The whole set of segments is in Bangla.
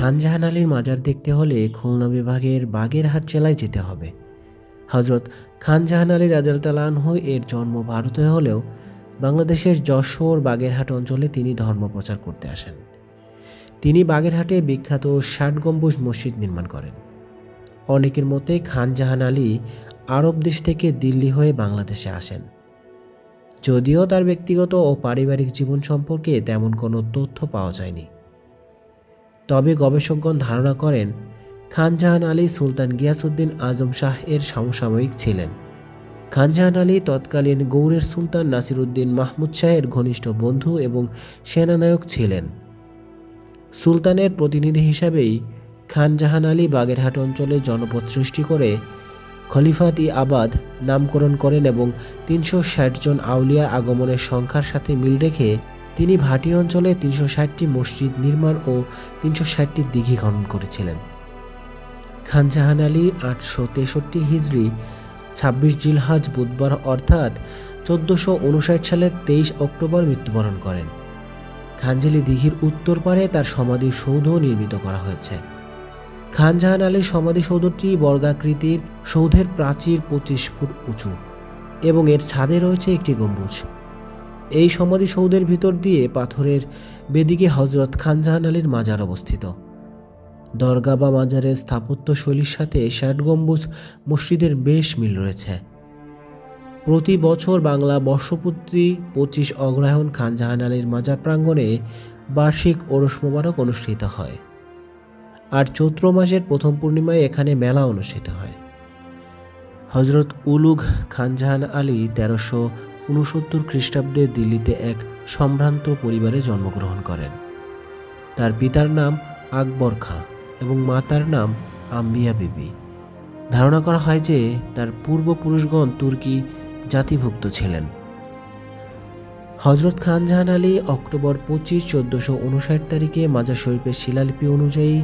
খানজাহান আলীর মাজার দেখতে হলে খুলনা বিভাগের বাগেরহাট জেলায় যেতে হবে। হজরত খানজাহান আলী রাজালতালানহু এর জন্ম ভারতে হলেও বাংলাদেশের যশোর বাগেরহাট অঞ্চলে তিনি ধর্ম প্রচার করতে আসেন। তিনি বাগেরহাটে বিখ্যাত ষাট গম্বুজ মসজিদ নির্মাণ করেন। অনেকের মতে খানজাহান আলী আরব দেশ থেকে দিল্লি হয়ে বাংলাদেশে আসেন। যদিও তার ব্যক্তিগত ও পারিবারিক জীবন সম্পর্কে তেমন কোনো তথ্য পাওয়া যায়নি। তবে গবেষকগণ ধারণা করেন খানজাহান আলী সুলতান গিয়াসুদ্দিন আজম শাহ এর সমসাময়িক ছিলেন। খানজাহান আলী তৎকালীন গৌড়ের সুলতান নাসিরুদ্দিন মাহমুদ শাহের ঘনিষ্ঠ বন্ধু এবং সেনানায়ক ছিলেন। সুলতানের প্রতিনিধি হিসাবেই খানজাহান আলী বাগেরহাট অঞ্চলে জনপদ সৃষ্টি করে খলিফাত ই আবাদ নামকরণ করেন এবং তিনশো ষাট জন আউলিয়া আগমনের সংখ্যার সাথে মিল রেখে তিনি ভাটি অঞ্চলে তিনশো ষাটটি মসজিদ নির্মাণ ও তিনশো ষাটটি দিঘি খনন করেছিলেন। খানজাহান আলী আটশো তেষট্টি হিজড়ি ছাব্বিশ জিলহাজ বুধবার অর্থাৎ চোদ্দোশো উনষাট সালের তেইশ অক্টোবর মৃত্যুবরণ করেন। খানজেলি দিঘির উত্তর পারে তার সমাধিসৌধ নির্মিত করা হয়েছে। খানজাহান আলীর সমাধিসৌধটি বর্গাকৃতির, সৌধের প্রাচীর পঁচিশ ফুট উঁচু এবং এর ছাদে রয়েছে একটি গম্বুজ। এই সমাধিসৌধের ভিতর দিয়ে পাথরের বেদিকে হজরত খানজাহান আলীর মাজার অবস্থিত। দরগা বা মাজারের স্থাপত্য শৈলীর সাথে ষাট গম্বুজ মসজিদের বেশ মিল রয়েছে। প্রতি বছর বাংলা বর্ষপূর্তি পঁচিশ অগ্রহায়ণ খানজাহান আলীর মাজার প্রাঙ্গণে বার্ষিক ওরস মোবারক অনুষ্ঠিত হয়। আর চৈত্র মাসের প্রথম পূর্ণিমায় এখানে মেলা অনুষ্ঠিত হয়। হজরত উলুঘ খানজাহান আলী তেরোশো উনসত্তর খ্রিস্টাব্দে দিল্লিতে এক সম্ভ্রান্ত পরিবারে জন্মগ্রহণ করেন। তার পিতার নাম আকবর খাঁ এবং মাতার নাম আম্বিয়া বিবি। ধারণা করা হয় যে তার পূর্বপুরুষগণ তুর্কি জাতিভুক্ত ছিলেন। হজরত খান জাহান আলী অক্টোবর পঁচিশ, চোদ্দোশো উনষাট তারিখে মাজার শরীফের শিলালিপি অনুযায়ী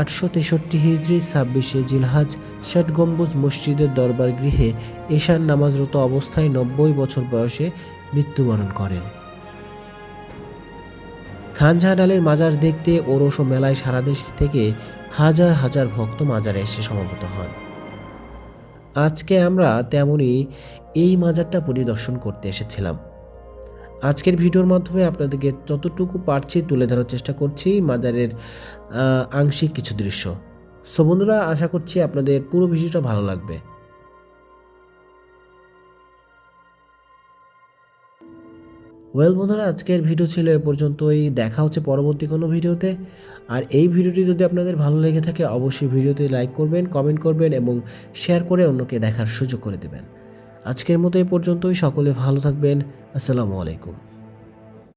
আটশো তেষট্টি হিজড়ি ছাব্বিশে জিলহাজ, ষাট গম্বুজ মসজিদের দরবার গৃহে এশার নামাজরত অবস্থায় নব্বই বছর বয়সে মৃত্যুবরণ করেন। খানজাহান আলীর মাজার দেখতে ওরস ও মেলায় সারা দেশ থেকে হাজার হাজার ভক্ত মাজারে এসে সমবেত হন। আজকে আমরা তেমনই এই মাজারটা পরিদর্শন করতে এসেছিলাম। আজকের ভিডিওর মাধ্যমে আপনাদেরকে যতটুকু পারছি তুলে ধরার চেষ্টা করছি মাজারের আংশিক কিছু দৃশ্য। সো বন্ধুরা, আশা করছি আপনাদের পুরো ভিডিওটা ভালো লাগবে। ওয়েল বন্ধুরা, আজকের ভিডিও ছিল এ পর্যন্তই। দেখা হচ্ছে পরবর্তী কোনো ভিডিওতে। আর এই ভিডিওটি যদি আপনাদের ভালো লেগে থাকে, অবশ্যই ভিডিওতে লাইক করবেন, কমেন্ট করবেন এবং শেয়ার করে অন্যকে দেখার সুযোগ করে দেবেন। আজকের মতো এই পর্যন্তই। সকলে ভালো থাকবেন। আসসালামু আলাইকুম।